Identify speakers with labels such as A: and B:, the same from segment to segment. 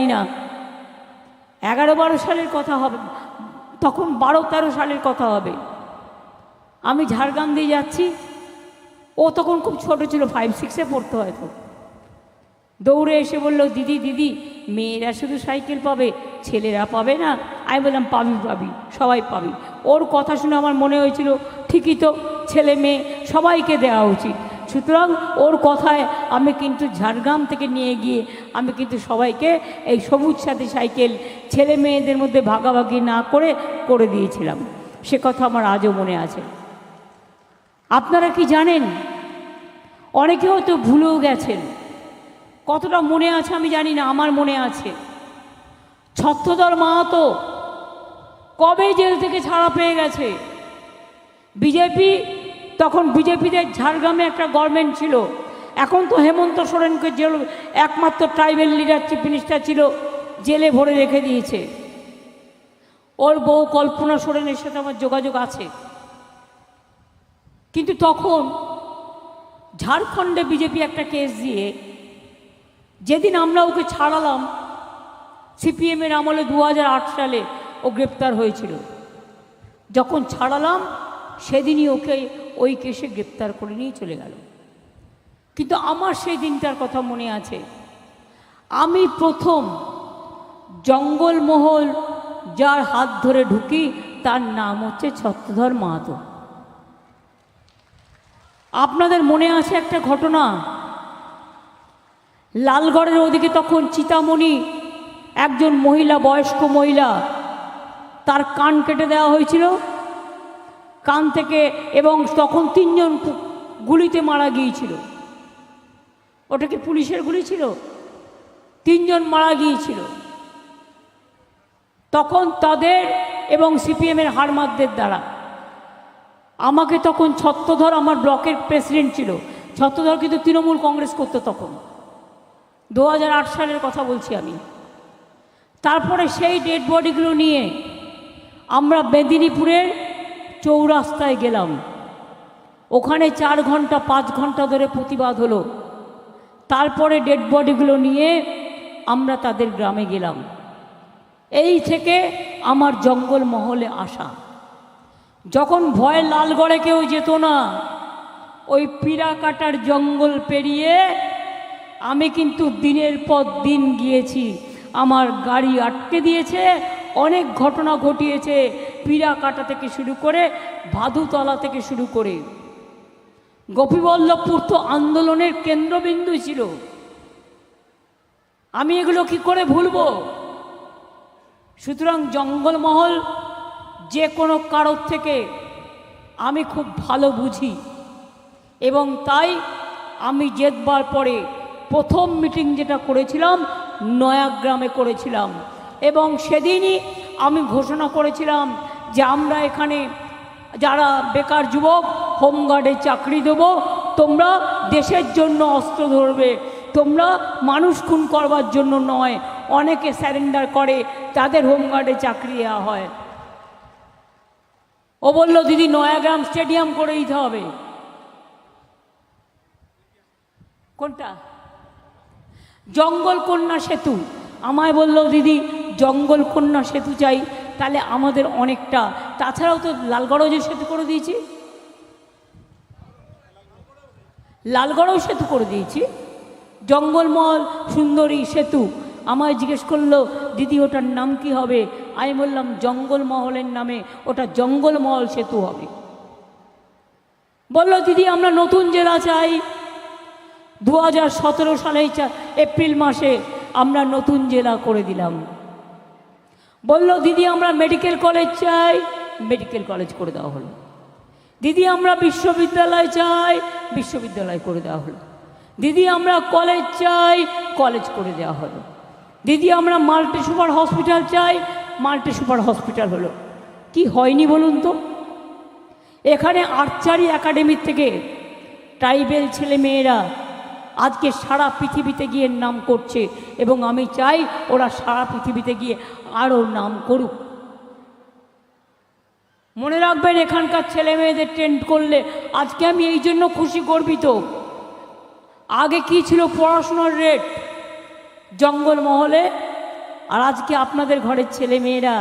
A: জানি না। এগারো বারো সালের কথা হবে, তখন বারো তেরো সালের কথা হবে। আমি ঝাড়গ্রাম দিয়ে যাচ্ছি, ও তখন খুব ছোট ছিল ফাইভ সিক্সে পড়তে হয়তো। দৌড়ে এসে বলল, দিদি দিদি, মেয়েরা শুধু সাইকেল পাবে, ছেলেরা পাবে না। আমি বললাম, পাবি পাবি, সবাই পাবি। ওর কথা শুনে আমার মনে হয়েছিল, ঠিকই তো, ছেলে মেয়ে সবাইকে দেওয়া উচিত। সুতরাং ওর কথায় আমি কিন্তু ঝাড়গ্রাম থেকে নিয়ে গিয়ে আমি কিন্তু সবাইকে এই সবুজ সাথী সাইকেল ছেলে মেয়েদের মধ্যে ভাগাভাগি না করে করে দিয়েছিলাম। সে কথা আমার আজও মনে আছে। আপনারা কি জানেন? অনেকে হয়তো ভুলেও গেছেন। কতটা মনে আছে আমি জানি না, আমার মনে আছে। ছত্রধর মাহাতো কবে জেল থেকে ছাড়া পেয়ে গেছে? বিজেপি তখন বিজেপিদের ঝাড়গ্রামে একটা গভর্নমেন্ট ছিল। এখন তো হেমন্ত সোরেনকে জেল, একমাত্র ট্রাইবেল লিডার চিফ মিনিস্টার ছিল, জেলে ভরে রেখে দিয়েছে। ওর বউ কল্পনা সোরেনের সাথে আমার যোগাযোগ আছে। কিন্তু তখন ঝাড়খণ্ডে বিজেপি একটা কেস দিয়ে, যেদিন আমরা ওকে ছাড়ালাম সিপিএমের আমলে দু হাজার আট সালে ও গ্রেপ্তার হয়েছিল। যখন ছাড়ালাম, সেদিনই ওকে ওই কেসে গ্রেপ্তার করে নিয়ে চলে গেল। কিন্তু আমার সেই দিনটার কথা মনে আছে। আমি প্রথম জঙ্গলমহল যার হাত ধরে ঢুকি, তার নাম হচ্ছে ছত্রধর মাহাতো। আপনাদের মনে আছে একটা ঘটনা? লালগড়ের ওদিকে তখন চিতামণি একজন মহিলা, বয়স্ক মহিলা, তার কান কেটে দেওয়া হয়েছিল। কান থেকে এবং তখন তিনজন গুলিতে মারা গিয়েছিল। ওটা কি পুলিশের গুলি ছিল। তিনজন মারা গিয়েছিল। তখন তাদের এবং সিপিএমের হারমাদদের দ্বারা। আমাকে তখন ছত্রধর আমার ব্লকের প্রেসিডেন্ট ছিল। ছত্রধর কিন্তু তৃণমূল কংগ্রেস করতো তখন। দু হাজার আট সালের কথা বলছি আমি। তারপরে সেই ডেড বডিগুলো নিয়ে আমরা মেদিনীপুরের চৌরাস্তায় গেলাম। ওখানে চার ঘণ্টা, পাঁচ ঘণ্টা ধরে প্রতিবাদ হলো। তারপরে ডেড বডিগুলো নিয়ে আমরা তাদের গ্রামে গেলাম। এই থেকে আমার জঙ্গল মহলে আসা। যখন ভয় লালগড়ে কেউ যেত না, ওই পিড়া কাটার জঙ্গল পেরিয়ে আমি কিন্তু দিনের পর দিন গিয়েছি। আমার গাড়ি আটকে দিয়েছে, অনেক ঘটনা ঘটিয়েছে। পিড়া কাটা থেকে শুরু করে ভাদুতলা থেকে শুরু করে গোপীবল্লভপুর তো আন্দোলনের কেন্দ্রবিন্দু ছিল। আমি এগুলো কি করে ভুলবো? সুতরাং জঙ্গলমহল যে কোনো কারোর থেকে আমি খুব ভালো বুঝি এবং তাই আমি জেতবার পরে প্রথম মিটিং যেটা করেছিলাম, নয়াগ্রামে করেছিলাম এবং সেদিনই আমি ঘোষণা করেছিলাম যে আমরা এখানে যারা বেকার যুবক, হোমগার্ডে চাকরি দেবো, তোমরা দেশের জন্য অস্ত্র ধরবে, তোমরা মানুষ খুন করবার জন্য নয়, অনেকে স্যারেন্ডার করে, তাদের হোমগার্ডে চাকরি দেওয়া হয়। ও বলল, দিদি, নয়াগ্রাম স্টেডিয়াম করে দিতে হবে। কোনটা? জঙ্গল কন্যা সেতু। আমায় বলল, দিদি, জঙ্গল কন্যা সেতু চাই। তাহলে আমাদের অনেকটা। তাছাড়াও তো লালগড়ও যে সেতু করে দিয়েছি। লালগড়ও সেতু করে দিয়েছি। জঙ্গলমহল সুন্দরী সেতু। আমায় জিজ্ঞেস করল, দিদি, ওটার নাম কি হবে? আমি বললাম, জঙ্গলমহলের নামে ওটা জঙ্গলমহল সেতু হবে। বলল, দিদি, আমরা নতুন জেলা চাই। দু হাজার সতেরো সালে এপ্রিল মাসে আমরা নতুন জেলা করে দিলাম। বলল, দিদি, আমরা মেডিকেল কলেজ চাই। মেডিকেল কলেজ করে দেওয়া হলো। দিদি, আমরা বিশ্ববিদ্যালয় চাই। বিশ্ববিদ্যালয় করে দেওয়া হলো। দিদি, আমরা কলেজ চাই। কলেজ করে দেওয়া হলো। দিদি, আমরা মাল্টি সুপার হসপিটাল চাই। মাল্টি সুপার হসপিটাল হলো। কি হয়নি বলুন তো? এখানে আর্চারি একাডেমির থেকে ট্রাইবেল ছেলে মেয়েরা আজকে সারা পৃথিবীতে গিয়ে নাম করছে এবং আমি চাই ওরা সারা পৃথিবীতে গিয়ে আরও নাম করুক। মনে রাখবেন, এখানকার ছেলে মেয়েদের ট্রেন্ড করলে আজকে আমি এই জন্য খুশি, গর্বিত। আগে কি ছিল পড়াশোনার রেট জঙ্গলমহলে? আর আজকে আপনাদের ঘরের ছেলে মেয়েরা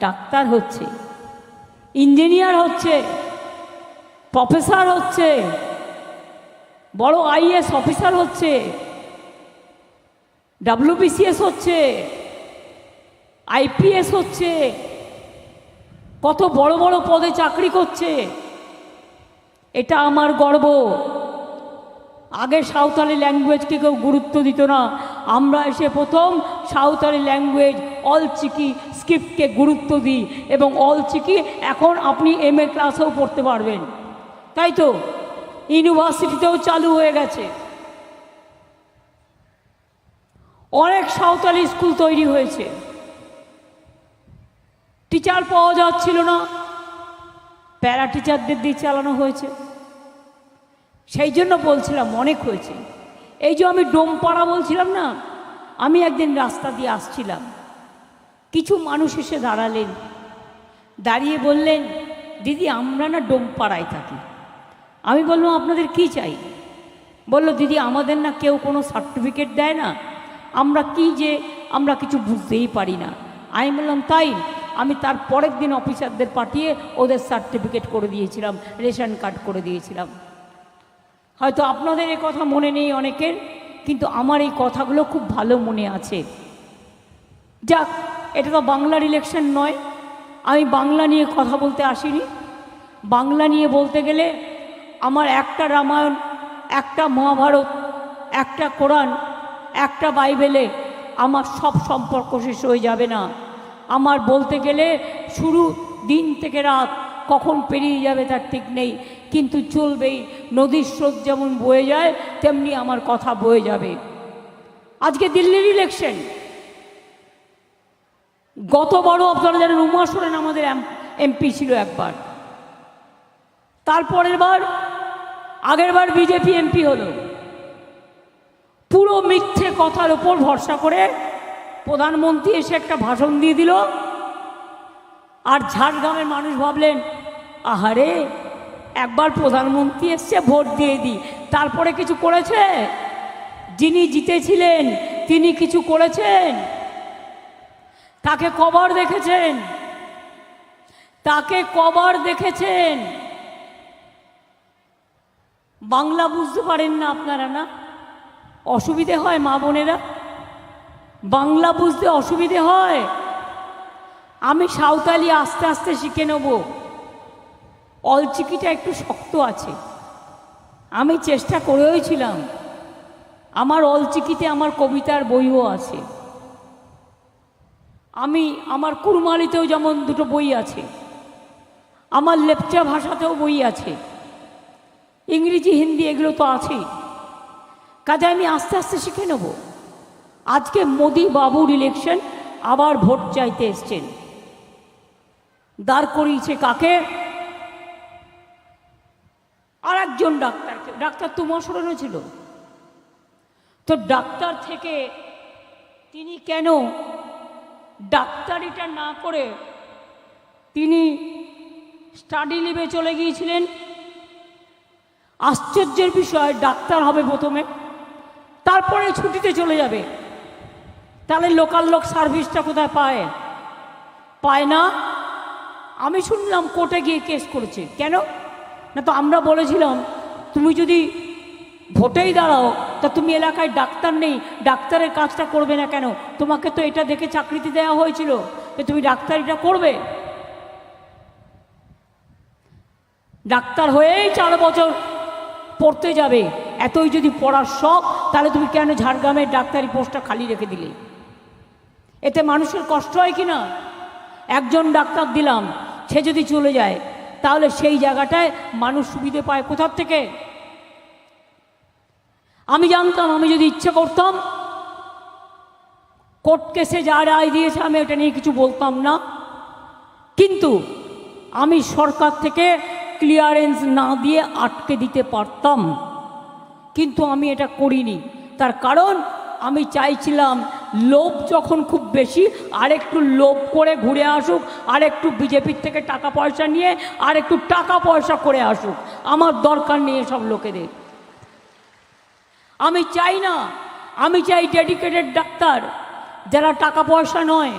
A: ডাক্তার হচ্ছে ইঞ্জিনিয়ার হচ্ছে প্রফেসর হচ্ছে। বড় আইএস অফিসার হচ্ছে, ডাব্লিউবিসিএস হচ্ছে, আইপিএস হচ্ছে, কত বড় বড় পদে চাকরি করছে, এটা আমার গর্ব। আগে সাঁওতালি ল্যাঙ্গুয়েজকে কেউ গুরুত্ব দিত না, আমরা এসে প্রথম সাঁওতালি ল্যাঙ্গুয়েজ অল চিকি স্ক্রিপ্টকে গুরুত্ব দিই এবং অল চিকি এখন আপনি এম এ ক্লাসেও পড়তে পারবেন। তাই তো? ইউনিভার্সিটিতেও চালু হয়ে গেছে। অনেক সাঁওতালি স্কুল তৈরি হয়েছে। টিচার পাওয়া যাচ্ছিল না। প্যারা টিচারদের দিয়ে চালানো হয়েছে। সেই জন্য বলছিলাম, অনেক হয়েছে। এই যে আমি ডোমপাড়া বলছিলাম না, আমি একদিন রাস্তা দিয়ে আসছিলাম। কিছু মানুষ এসে দাঁড়ালেন। দাঁড়িয়ে বললেন, দিদি, আমরা না ডোমপাড়ায় থাকি। আমি বললাম, আপনাদের কি চাই? বলল, দিদি, আমাদের না কেউ কোনো সার্টিফিকেট দেয় না। আমরা কি যে, আমরা কিছু বুঝতেই পারি না। আমি বললাম, তাই? আমি তার পরের দিন অফিসারদের পাঠিয়ে ওদের সার্টিফিকেট করে দিয়েছিলাম, রেশন কার্ড করে দিয়েছিলাম। হয়তো আপনাদের এ কথা মনে নেই অনেকের, কিন্তু আমার এই কথাগুলো খুব ভালো মনে আছে। যাক, এটা তো বাংলার ইলেকশন নয়। আমি বাংলা নিয়ে কথা বলতে আসিনি। বাংলা নিয়ে বলতে গেলে আমার একটা রামায়ণ, একটা মহাভারত, একটা কোরআন, একটা বাইবেলে আমার সব সম্পর্ক শেষ হয়ে যাবে না। আমার বলতে গেলে শুরু দিন থেকে রাত, কখন পেরিয়ে যাবে তার ঠিক নেই। কিন্তু চলবেই, নদীর স্রোত যেমন বয়ে যায়, তেমনি আমার কথা বয়ে যাবে। আজকে দিল্লির ইলেকশন গতবারও আপনারা জানেন উমা সোরেন আমাদের এমপি ছিল একবার। তারপরের বার আগের বার বিজেপি এমপি হলো। পুরো মিথ্যে কথার ওপর ভরসা করে প্রধানমন্ত্রী এসে একটা ভাষণ দিয়ে দিল। আর ঝাড়গ্রামের মানুষ ভাবলেন, আহারে, একবার প্রধানমন্ত্রী এসছে ভোট দিয়ে দিই। তারপরে কিছু করেছে? যিনি জিতেছিলেন, তিনি কিছু করেছেন? তাকে কবার দেখেছেন? তাকে কবার দেখেছেন? বাংলা বুঝতে পারেন না আপনারা না? অসুবিধে হয় মা বোনেরা? বাংলা বুঝতে অসুবিধে হয়? আমি সাঁওতালি আস্তে আস্তে শিখে নেব। অলচিকিটা একটু শক্ত আছে। আমি চেষ্টা করেও ছিলাম। আমার অলচিকিতে আমার কবিতার বইও আছে। আমি, আমার কুরমালিতেও যেমন দুটো বই আছে। আমার লেপচা ভাষাতেও বই আছে। ইংরেজি, হিন্দি এগুলো তো আছেই। কাজে আমি আস্তে আস্তে শিখে নেব। আজকে মোদি বাবুর ইলেকশন আবার ভোট চাইতে এসছেন। দাঁড় করিয়েছে কাকে? আর একজন ডাক্তারকে ডাক্তার তোমার স্মরণে ছিল। তো ডাক্তার থেকে তিনি কেন ডাক্তারিটা না করে তিনি স্টাডি লিভে চলে গিয়েছিলেন? আশ্চর্যের বিষয়, ডাক্তার হবে প্রথমে। তারপরে ছুটিতে চলে যাবে। তাহলে লোকাল লোক সার্ভিসটা কোথায় পায়? পায় না? আমি শুনলাম কোর্টে গিয়ে কেস করেছে। কেন? না তো আমরা বলেছিলাম, তুমি যদি ভোটেই দাঁড়াও, তা তুমি এলাকায় ডাক্তার নেই, ডাক্তারের কাজটা করবে না কেন? তোমাকে তো এটা দেখে চাকরিতে দেওয়া হয়েছিল যে তুমি ডাক্তারিটা করবে। ডাক্তার হয়েই চার বছর পড়তে যাবে। এতই যদি পড়ার শখ, তাহলে তুমি কেন ঝাড়গ্রামের ডাক্তারি পোস্টটা খালি রেখে দিলে? এতে মানুষের কষ্ট হয় কি না? একজন ডাক্তার দিলাম, সে যদি চলে যায়, তাহলে সেই জায়গাটায় মানুষ সুবিধে পায় কোথার থেকে? আমি জানতাম, আমি যদি ইচ্ছে করতাম, কোর্ট কেসে যা রায় দিয়েছে, আমি এটা নিয়ে কিছু বলতাম না। কিন্তু আমি সরকার থেকে ক্লিয়ারেন্স না দিয়ে আটকে দিতে পারতাম। কিন্তু আমি এটা করিনি। তার কারণ, আমি চাইছিলাম লোভ যখন খুব বেশি, আরেকটু লোভ করে ঘুরে আসুক আর একটু বিজেপির থেকে টাকা পয়সা নিয়ে আর একটু টাকা পয়সা করে আসুক। আমার দরকার নেই সব লোকেদের। আমি চাই না, আমি চাই ডেডিকেটেড ডাক্তার, যারা টাকা পয়সা নয়,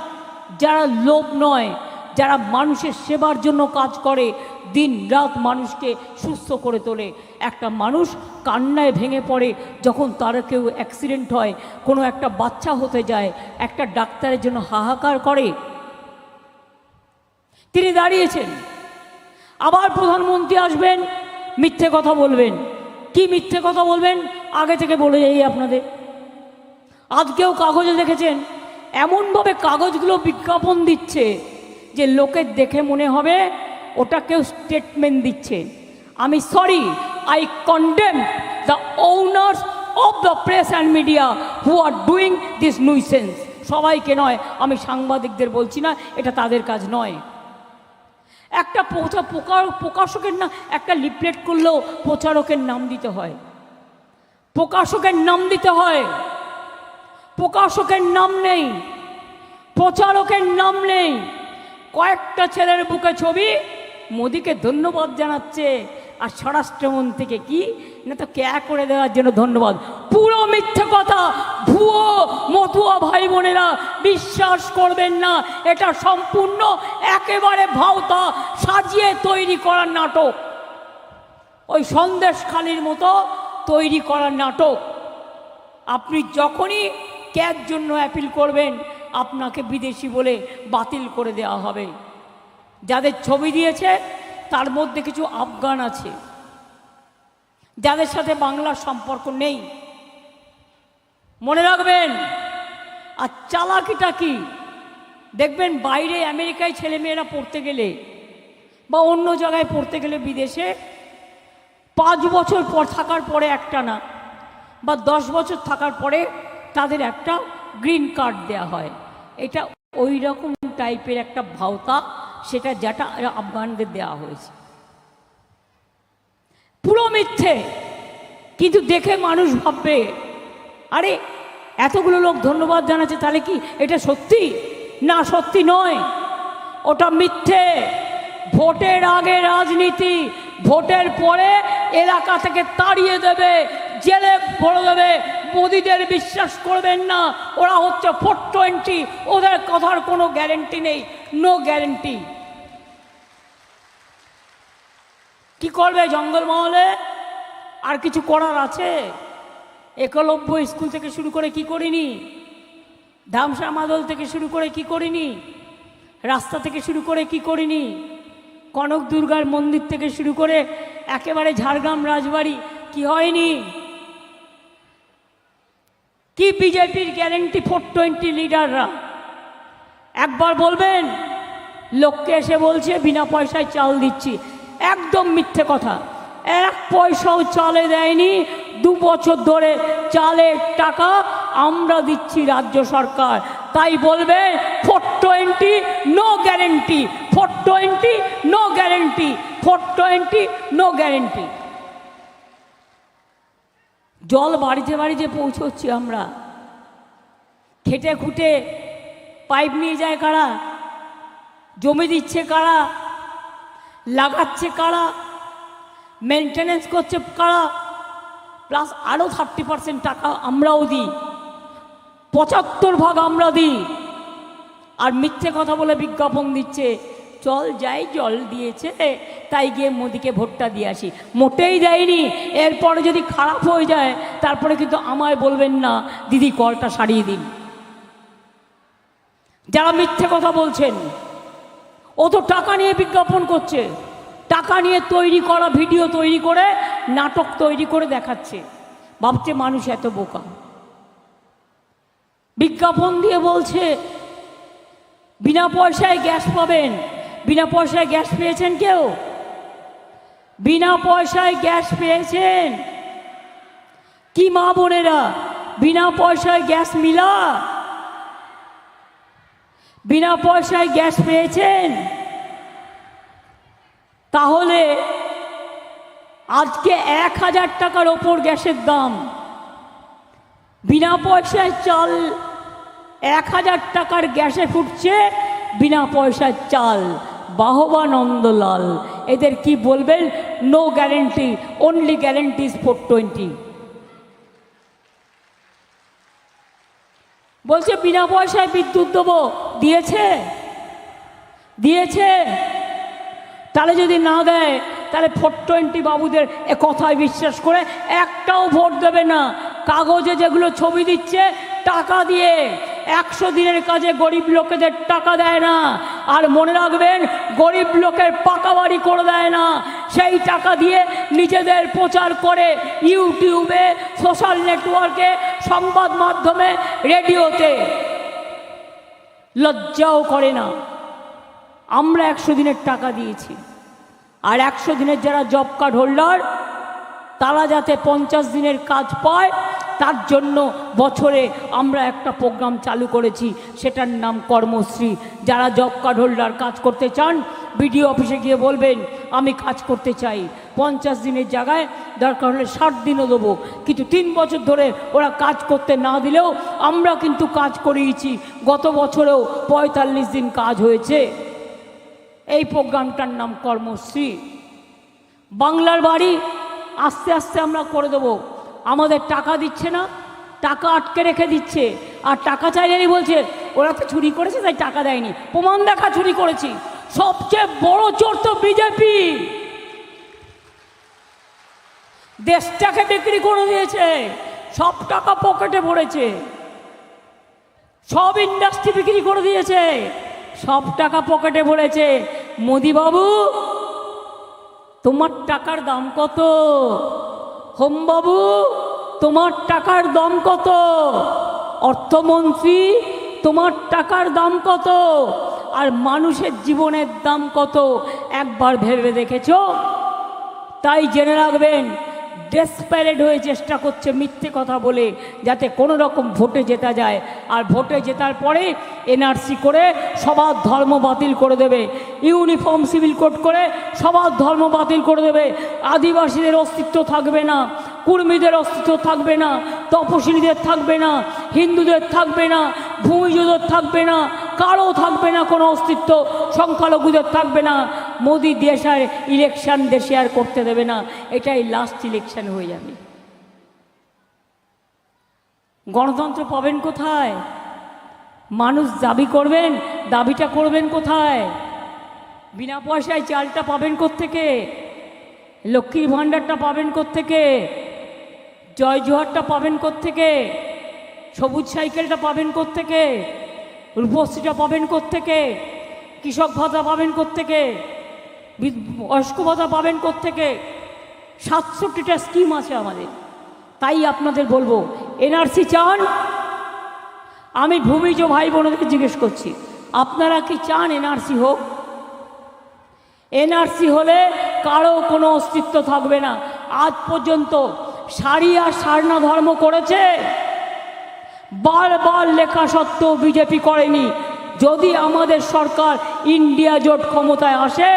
A: যারা লোভ নয় যারা মানুষের সেবার জন্য কাজ করে, দিন রাত মানুষকে সুস্থ করে তোলে। একটা মানুষ কান্নায় ভেঙে পড়ে, যখন তার কেউ অ্যাক্সিডেন্ট হয়, কোনো একটা বাচ্চা হতে যায়, একটা ডাক্তারের জন্য হাহাকার করে। তিনি দাঁড়িয়েছেন। আবার প্রধানমন্ত্রী আসবেন, মিথ্যে কথা বলবেন। কি মিথ্যে কথা বলবেন? আগে থেকে বলে যাই আপনাদের। আজকেও কাগজে দেখেছেন, এমনভাবে কাগজগুলো বিজ্ঞাপন দিচ্ছে। যে লোকের দেখে মনে হবে ওটা কেউ স্টেটমেন্ট দিচ্ছে। আমি sorry I condemn the owners of the press and media who are doing this nuisance সবাইকে নয়, আমি সাংবাদিকদের বলছি না, এটা তাদের কাজ নয়। একটা প্রকাশকের না, একটা লিফলেট করলেও প্রচারকের নাম দিতে হয়। প্রকাশকের নাম দিতে হয়। প্রকাশকের নাম নেই। প্রচারকের নাম নেই। কয়েকটা ছেলের বুকে ছবি মোদিকে ধন্যবাদ জানাচ্ছে। আর স্বরাষ্ট্রমন্ত্রীকে কি? না তো ক্যা করে দেওয়ার জন্য ধন্যবাদ। পুরো মিথ্যে কথা ভুয়ো, মতুয়া ভাই বোনেরা বিশ্বাস করবেন না। এটা সম্পূর্ণ একেবারে ভাওতা সাজিয়ে তৈরি করার নাটক। ওই সন্দেশখালির মতো তৈরি করার নাটক। আপনি যখনই ক্যার জন্য অ্যাপিল করবেন আপনাকে বিদেশি বলে বাতিল করে দেওয়া হবে। যাদের ছবি দিয়েছে, তার মধ্যে কিছু আফগান আছে। যাদের সাথে বাংলার সম্পর্ক নেই। মনে রাখবেন, আর চালাকিটা কি? দেখবেন বাইরে আমেরিকায় ছেলেমেয়েরা পড়তে গেলে বা অন্য জায়গায় পড়তে গেলে বিদেশে পাঁচ বছর পর থাকার পরে একটা না, বা দশ বছর থাকার পরে তাদের একটা গ্রিন কার্ড দেয়া হয়। এটা ওই রকম টাইপের একটা ভাওতা, সেটা যেটা আফগানদের দেওয়া হয়েছে। পুরো মিথ্যে, কিন্তু দেখে মানুষ ভাববে, আরে, এতগুলো লোক ধন্যবাদ জানাচ্ছে, তাহলে কি এটা সত্যি? না, সত্যি নয়। ওটা মিথ্যে। ভোটের আগে রাজনীতি, ভোটের পরে এলাকা থেকে তাড়িয়ে দেবে। জেলে ভরে দেবে মোদিদের বিশ্বাস করবেন না। ওরা হচ্ছে ফোর টোয়েন্টি ওদের কথার কোনো গ্যারেন্টি নেই। নো গ্যারেন্টি কি করবে জঙ্গলমহলে? আর কিছু করার আছে? একলব্য স্কুল থেকে শুরু করে কি করিনি? ধামসা মাদল থেকে শুরু করে কি করিনি? রাস্তা থেকে শুরু করে কি করিনি? কনক দুর্গার মন্দির থেকে শুরু করে একেবারে ঝাড়গ্রাম রাজবাড়ি কি হয়নি? কি বিজেপির গ্যারেন্টি ফোর টোয়েন্টি লিডাররা একবার বলবেন? লোককে এসে বলছে, বিনা পয়সায় চাল দিচ্ছি। একদম মিথ্যে কথা। এক পয়সাও চালে দেয়নি। দু বছর ধরে চালের টাকা আমরা দিচ্ছি রাজ্য সরকার। তাই বলবে four twenty no guarantee four twenty no guarantee four twenty no guarantee জল বাড়িতে বাড়িতে পৌঁছচ্ছি আমরা। খেটে খুঁটে পাইপ নিয়ে যায় কারা? জমি দিচ্ছে কারা? লাগাচ্ছে কারা? মেনটেনেন্স করছে কারা? প্লাস আরও থার্টি পার্সেন্ট টাকা আমরাও দিই। পঁচাত্তর ভাগ আমরা দিই। আর মিথ্যে কথা বলে বিজ্ঞাপন দিচ্ছে। চল যাই, জল দিয়েছে, তাই গিয়ে মোদিকে ভোটটা দিয়ে আসি। মোটেই দেয়নি এরপরে যদি খারাপ হয়ে যায়, তারপরে কিন্তু আমায় বলবেন না, দিদি কলটা সারিয়ে দিন। যারা মিথ্যে কথা বলছেন, ও তো টাকা নিয়ে বিজ্ঞাপন করছে, টাকা নিয়ে তৈরি করা ভিডিও তৈরি করে, নাটক তৈরি করে দেখাচ্ছে। ভাবছে মানুষ এত বোকা। বিজ্ঞাপন দিয়ে বলছে, বিনা পয়সায় গ্যাস পাবেন বিনা পয়সায় গ্যাস পেয়েছেন কেউ? বিনা পয়সায় গ্যাস পেয়েছেন? কি মা বোনেরা? বিনা পয়সায় গ্যাস মিলা? বিনা পয়সায় গ্যাস পেয়েছেন? তাহলে আজকে এক হাজার টাকার ওপর গ্যাসের দাম। বিনা পয়সায় চাল এক হাজার টাকার গ্যাসে ফুটছে, বিনা পয়সার চাল। বাহবা নন্দলাল এদের কি বলবেন? No guarantee only guarantee four twenty বলছে, বিনা পয়সায় বিদ্যুৎ দেবো। দিয়েছে? দিয়েছে? তাহলে যদি না দেয়, তাহলে ফোর টোয়েন্টি বাবুদের এ কথায় বিশ্বাস করে একটাও ভোট দেবে না। কাগজে যেগুলো ছবি দিচ্ছে, টাকা দিয়ে। একশো দিনের কাজে গরিব লোকেদের টাকা দেয় না। আর মনে রাখবেন, গরিব লোকের পাকা বাড়ি করে দেয় না। সেই টাকা দিয়ে নিজেদের প্রচার করে ইউটিউবে, সোশ্যাল নেটওয়ার্কে, সংবাদ মাধ্যমে, রেডিওতে। লজ্জাও করে না। আমরা একশো দিনের টাকা দিয়েছি। আর একশো দিনের যারা জব কার্ড হোল্ডার, তারা যাতে পঞ্চাশ দিনের কাজ পায় তার জন্য বছরে আমরা একটা প্রোগ্রাম চালু করেছি, সেটার নাম কর্মশ্রী। যারা জব কার্ড হোল্ডার কাজ করতে চান বিডিও অফিসে গিয়ে বলবেন, আমি কাজ করতে চাই। পঞ্চাশ দিনের জায়গায় দরকার হলে ষাট দিনও দেবো। কিন্তু তিন বছর ধরে ওরা কাজ করতে না দিলেও আমরা কিন্তু কাজ করিয়েছি। গত বছরেও পঁয়তাল্লিশ দিন কাজ হয়েছে। এই প্রোগ্রামটার নাম কর্মশ্রী। বাংলার বাড়ি আস্তে আস্তে আমরা করে দেবো। আমাদের টাকা দিচ্ছে না, টাকা আটকে রেখে দিচ্ছে। আর টাকা চাইলেনি বলছে, ওরা তো চুরি করেছে, তাই টাকা দেয়নি। প্রমাণ দেখা, চুরি করেছি। সবচেয়ে বড় চোর তো বিজেপি। দেশটাকে বিক্রি করে দিয়েছে, সব টাকা পকেটে পড়েছে সব ইন্ডাস্ট্রি বিক্রি করে দিয়েছে, সব টাকা পকেটে পড়েছে মোদিবাবু, তোমার টাকার দাম কত? হোমবাবু তোমার টাকার দাম কত? অর্থমন্ত্রী, তোমার টাকার দাম কত? আর মানুষের জীবনের দাম কত? একবার ভেবে দেখেছ? তাই জেনে রাখবেন ডেসপারেট হয়ে চেষ্টা করছে মিথ্যে কথা বলে, যাতে কোনো রকম ভোটে জেতা যায়। আর ভোটে জেতার পরে এনআরসি করে সবার ধর্ম বাতিল করে দেবে। ইউনিফর্ম সিভিল কোড করে সবার ধর্ম বাতিল করে দেবে। আদিবাসীদের অস্তিত্ব থাকবে না, কুর্মীদের অস্তিত্ব থাকবে না, তপশিলীদের থাকবে না, হিন্দুদের থাকবে না ভূমিজদের থাকবে না, কারও থাকবে না কোনো অস্তিত্ব, সংখ্যালঘুদের থাকবে না। মোদি দেশের ইলেকশন দেশে আর করতে দেবে না, এটাই লাস্ট ইলেকশন হয়ে যাবে। গণতন্ত্র পাবেন কোথায়? মানুষ দাবি করবেন, দাবিটা করবেন কোথায়? বিনা পয়সায় চালটা পাবেন কোত্থেকে? লক্ষ্মীর ভাণ্ডারটা পাবেন কোত্থেকে? জয় জোহারটা পাবেন কোত্থেকে? সবুজ সাইকেলটা পাবেন কোত্থেকে? রূপশ্রীটা পাবেন কোত্থেকে? কৃষক ভাতা পাবেন কোত্থেকে? বয়স্ক ভাতা পাবেন কোত্থেকে? সাতষট্টিটা স্কিম আছে আমাদের। তাই আপনাদের বলব, এনআরসি চান? আমি ভূমিজ ভাই বোনদের জিজ্ঞেস করছি, আপনারা কি চান এনআরসি হোক? এনআরসি হলে কারও কোনো অস্তিত্ব থাকবে না। আজ পর্যন্ত সারি আর সারনা ধর্ম করেছে। বারবার লেখা সত্ত্বেও বিজেপি করেনি। যদি আমাদের সরকার ইন্ডিয়া জোট ক্ষমতায় আসে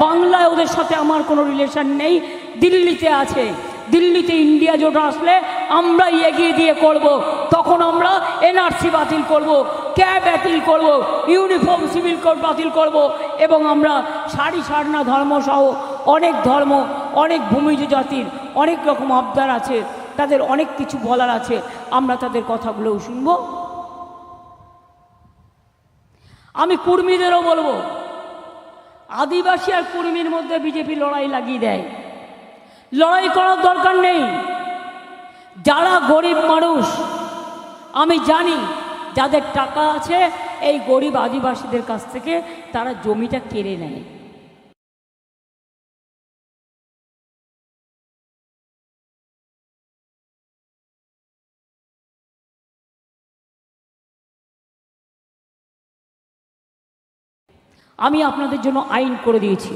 A: বাংলায় ওদের সাথে আমার কোনো রিলেশন নেই। দিল্লিতে আছে। দিল্লিতে ইন্ডিয়া জোট আসলে আমরা এগিয়ে দিয়ে করব। তখন আমরা এনআরসি বাতিল করব, ক্যাব বাতিল করব, ইউনিফর্ম সিভিল কোড বাতিল করব এবং আমরা সারি সারনা ধর্মসহ অনেক ধর্ম অনেক ভূমিজ জাতির অনেক রকম আবদার আছে। তাদের অনেক কিছু বলার আছে। আমরা তাদের কথাগুলোও শুনব। আমি কুর্মীদেরও বলব আদিবাসী আর কুর্মীর মধ্যে বিজেপি লড়াই লাগিয়ে দেয়। লড়াই করার দরকার নেই। যারা গরিব মানুষ, আমি জানি যাদের টাকা আছে, এই গরিব আদিবাসীদের কাছ থেকে তারা জমিটা কেড়ে নেয়। আমি আপনাদের জন্য আইন করে দিয়েছি।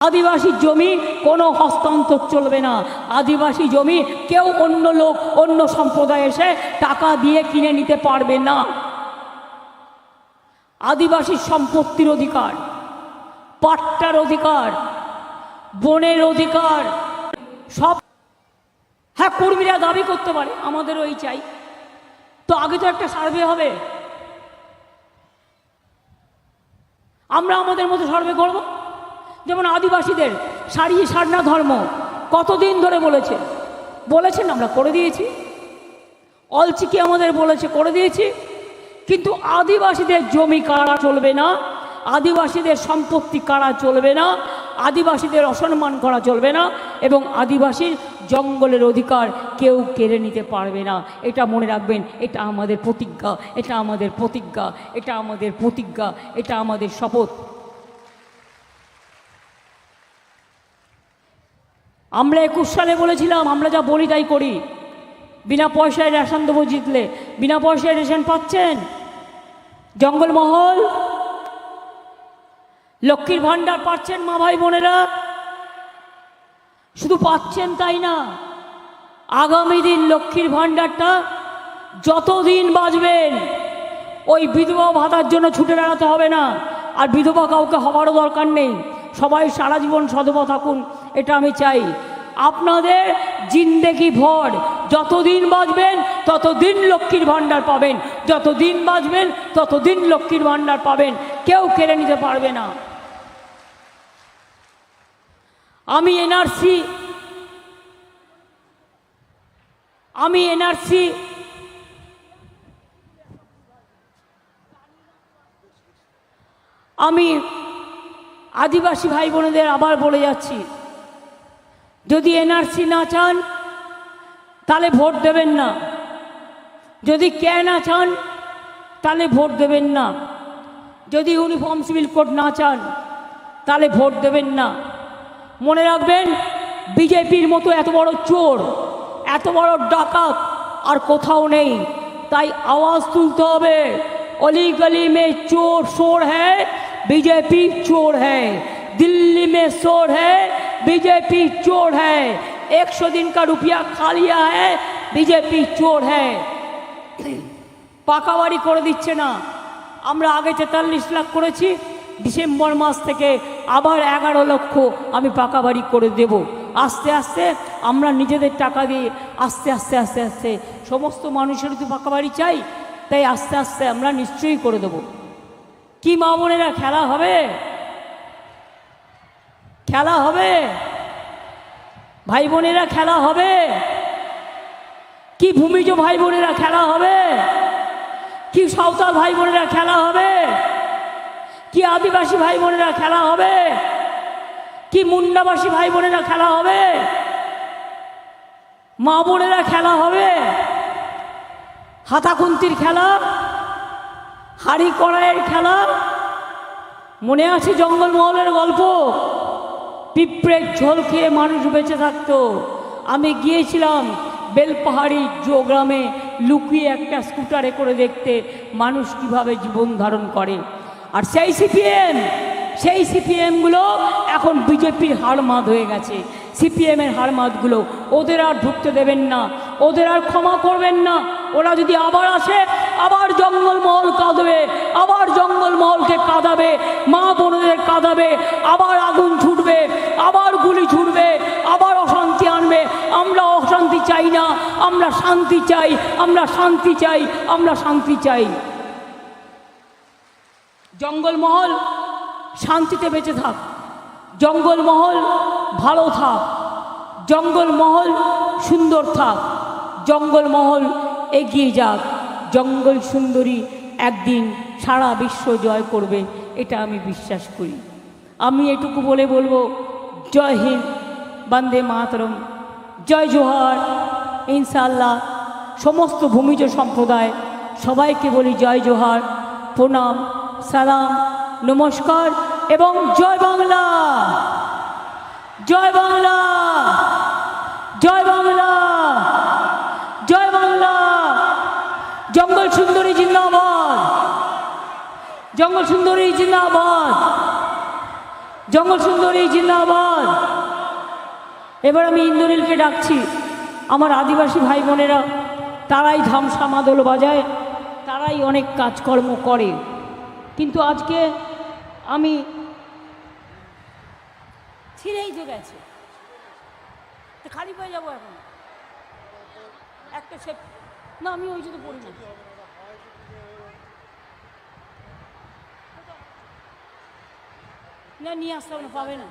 A: আদিবাসী জমি কোনো হস্তান্তর চলবে না। আদিবাসী জমি কেউ অন্য লোক, অন্য সম্প্রদায় এসে টাকা দিয়ে কিনে নিতে পারবে না। আদিবাসী সম্পত্তির অধিকার, পাট্টার অধিকার বনের অধিকার। সব হ্যাঁ কর্মীরা দাবি করতে পারে, আমাদেরও এই চাই। তো আগে তো একটা সার্ভে হবে। আমরা আমাদের মতো সার্ভে করব। যেমন আদিবাসীদের সারি সারনা ধর্ম কতদিন ধরে বলেছে? বলেছেন, আমরা করে দিয়েছি। অলচিকি আমাদের বলেছে, করে দিয়েছি। কিন্তু আদিবাসীদের জমি কারা চলবে না? আদিবাসীদের সম্পত্তি কারা চলবে না? আদিবাসীদের অসম্মান করা চলবে না এবং আদিবাসীর জঙ্গলের অধিকার কেউ কেড়ে নিতে পারবে না। এটা মনে রাখবেন, এটা আমাদের প্রতিজ্ঞা, এটা আমাদের প্রতিজ্ঞা, এটা আমাদের প্রতিজ্ঞা, এটা আমাদের শপথ। আমরা একুশ সালে বলেছিলাম, আমরা যা বলি তাই করি। বিনা পয়সায় রেশন দেবো জিতলে। বিনা পয়সায় রেশন পাচ্ছেন? জঙ্গলমহল লক্ষ্মীর ভাণ্ডার পাচ্ছেন মা ভাই বোনেরা। শুধু পাচ্ছেন তাই না, আগামী দিন লক্ষ্মীর ভাণ্ডারটা যতদিন বাঁচবেন, ওই বিধবা ভাতার জন্য ছুটে বেড়াতে হবে না। আর বিধবা কাউকে হবারও দরকার নেই। সবাই সারা জীবন সধবা থাকুন, এটা আমি চাই। আপনাদের জিন্দেগি ভর, যতদিন বাঁচবেন, ততদিন লক্ষ্মীর ভাণ্ডার পাবেন। যতদিন বাঁচবেন, ততদিন লক্ষ্মীর ভাণ্ডার পাবেন। কেউ কেড়ে নিতে পারবে না। আমি এনআরসি। আমি এনআরসি। আমি আদিবাসী ভাই বোনেদের আবার বলে যাচ্ছি, যদি এনআরসি না চান, তাহলে ভোট দেবেন না। যদি কে না চান, তাহলে ভোট দেবেন না। যদি ইউনিফর্ম সিভিল কোড না চান, তাহলে ভোট দেবেন না। মনে রাখবেন বিজেপির মতো এত বড় চোর এত বড় ডাকাত আর কোথাও নেই তাই আওয়াজ তুলতে হবে অলি গলি মে চোর শোর হ্যায় बीजेपी चोर है दिल्ली में शोर है बीजेपी चोर है एक सौ दिन का रुपया खा लिया है बीजेपी चोर है পাকা বাড়ি করে দিচ্ছে না আমরা আগে তেতাল্লিশ লাখ করেছি ডিসেম্বর মাস থেকে আবার এগারো লক্ষ আমি পাকা বাড়ি করে দেব। আস্তে আস্তে আমরা নিজেদের টাকা দিয়ে আস্তে আস্তে আস্তে আস্তে সমস্ত মানুষের তো পাকা বাড়ি চাই, তাই আস্তে আস্তে আমরা নিশ্চয়ই করে দেবো। কি মা বোনেরা, খেলা হবে? খেলা হবে? ভাই বোনেরা, খেলা হবে? কি ভূমিজ ভাই বোনেরা, খেলা হবে? কি সাঁওতাল ভাই বোনেরা, খেলা হবে? আদিবাসী ভাই বোনেরা খেলা হবে? কি মুন্ডাবাসী ভাই বোনেরা খেলা হবে? মা বোনেরা খেলা হবে? হাতাকুন্তির খেলা? হাড়ি কড়াইয়ের খেলা? মনে আছে জঙ্গলমহলের গল্প? পিঁপড়ের ঝোল খেয়ে মানুষ বেঁচে থাকতো। আমি গিয়েছিলাম বেলপাহাড়ি গ্রামে লুকিয়ে একটা স্কুটারে করে দেখতে মানুষ কীভাবে জীবন ধারণ করে। আর সেই সিপিএম, সেই সিপিএমগুলো এখন বিজেপির হাড়মাদ হয়ে গেছে। সিপিএমের হাড়মাদগুলো ওদের আর ঢুকতে দেবেন না, ওদের আর ক্ষমা করবেন না। ওরা যদি আবার আসে, আবার জঙ্গলমহল কাঁদবে, আবার জঙ্গলমহলকে কাঁদাবে, মা বোনদের কাঁদাবে, আবার আগুন ছুটবে, আবার গুলি ছুটবে, আবার অশান্তি আনবে। আমরা অশান্তি চাই না, আমরা শান্তি চাই, আমরা শান্তি চাই, আমরা শান্তি চাই। জঙ্গলমহল, শান্তিতে বেঁচে থাক। জঙ্গলমহল ভালো থাক। জঙ্গলমহল সুন্দর থাক। জঙ্গলমহল এগিয়ে যাক। জঙ্গল সুন্দরী একদিন সারা বিশ্ব জয় করবে, এটা আমি বিশ্বাস করি। আমি এটুকু বলে বলব, জয় হিন্দ, বন্দে মাতরম। জয় জোহার। ইনশাল্লাহ সমস্ত ভূমিজ সম্প্রদায় সবাইকে বলি জয় জোহার। প্রণাম। সালাম, নমস্কার এবং জয় বাংলা। জয় বাংলা। জয় বাংলা। জয় বাংলা। জঙ্গল সুন্দরী জিন্দাবাদ। জঙ্গল সুন্দরী জিন্দাবাদ। জঙ্গল সুন্দরী জিন্দাবাদ। এবার আমি ইন্দ্রনীলকে ডাকছি। আমার আদিবাসী ভাই বোনেরা, তারাই ধামসা মাদল বাজায়, তারাই অনেক কাজকর্ম করে। কিন্তু আজকে আমি ছিঁড়েই তো গেছে। তো খালি পেয়ে যাব এখন? একটা সে না, আমি ওই জন্য পড়ি না। না, নিয়ে আসতে হবে না, পাবে না।